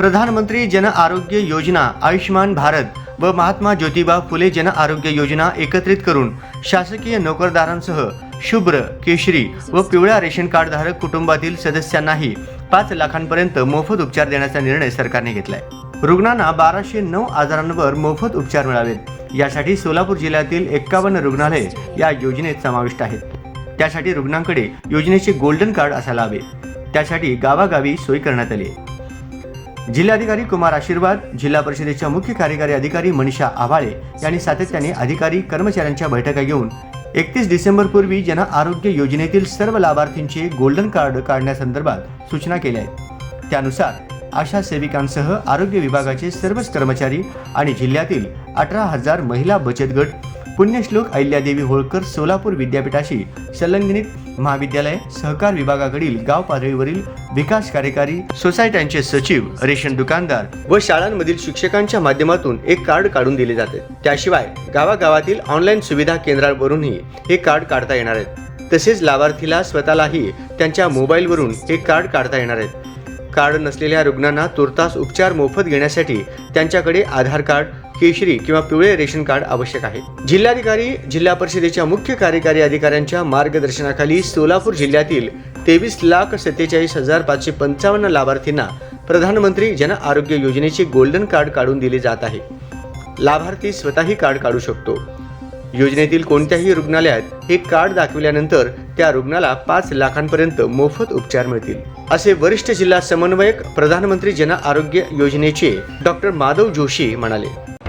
प्रधानमंत्री जन आरोग्य योजना आयुष्यमान भारत व महात्मा ज्योतिबा फुले जन आरोग्य योजना एकत्रित करून शासकीय नोकरदारांसह शुभ्र केशरी व पिवळ्या रेशन कार्डधारक कुटुंबातील सदस्यांनाही पाच लाखांपर्यंत मोफत उपचार देण्याचा निर्णय सरकारने घेतलाय. रुग्णांना बाराशे नऊ आजारांवर मोफत उपचार मिळावेत. यासाठी सोलापूर जिल्ह्यातील एक्कावन्न रुग्णालये या योजनेत समाविष्ट आहेत. त्यासाठी रुग्णांकडे योजनेचे गोल्डन कार्ड असायला हवे. त्यासाठी गावागावी सोय करण्यात आली आहे. जिल्हाधिकारी कुमार आशीर्वाद जिल्हा परिषदेच्या मुख्य कार्यकारी अधिकारी मनीषा आभाळे यांनी सातत्याने अधिकारी कर्मचाऱ्यांच्या बैठका घेऊन एकतीस डिसेंबर पूर्वी जन आरोग्य योजनेतील सर्व लाभार्थींचे गोल्डन कार्ड काढण्यासंदर्भात सूचना केल्या आहेत. त्यानुसार आशा सेविकांसह आरोग्य विभागाचे सर्वच कर्मचारी आणि जिल्ह्यातील अठरा हजार महिला बचत गट पुण्यश्लोक अहिल्यादेवी होळकर सोलापूर विद्यापीठाशी संलग्नित महाविद्यालय सहकार विभागाकडील गाव पातळीवरील विकास कार्यकारी सोसायट्यांचे सचिव रेशन दुकानदार व शाळांमधील शिक्षकांच्या माध्यमातून एक कार्ड काढून दिले जाते. त्याशिवाय गावागावातील ऑनलाईन सुविधा केंद्रावरूनही हे कार्ड काढता येणार आहेत. तसेच लाभार्थीला स्वतःलाही त्यांच्या मोबाईलवरून हे कार्ड काढता येणार आहेत. कार्ड नसलेल्या रुग्णांना तुर्तास उपचार मोफत घेण्यासाठी त्यांच्याकडे आधार कार्ड केशरी किंवा पिवळे रेशन कार्ड आवश्यक आहे. जिल्हाधिकारी जिल्हा परिषदेच्या मुख्य कार्यकारी अधिकाऱ्यांच्या मार्गदर्शनाखाली सोलापूर जिल्ह्यातील तेवीस लाख सत्तेचाळीस हजार पाचशे पंचावन्न लाभार्थींना प्रधानमंत्री जन आरोग्य योजनेचे गोल्डन कार्ड काढून दिले जात आहे. लाभार्थी स्वतःही कार्ड काढू शकतो. योजनेतील कोणत्याही रुग्णालयात हे कार्ड दाखविल्यानंतर त्या रुग्णाला पाच लाखांपर्यंत मोफत उपचार मिळतील. असे वरिष्ठ जिल्हा समन्वयक प्रधानमंत्री जन आरोग्य योजनेचे डॉक्टर माधव जोशी म्हणाले.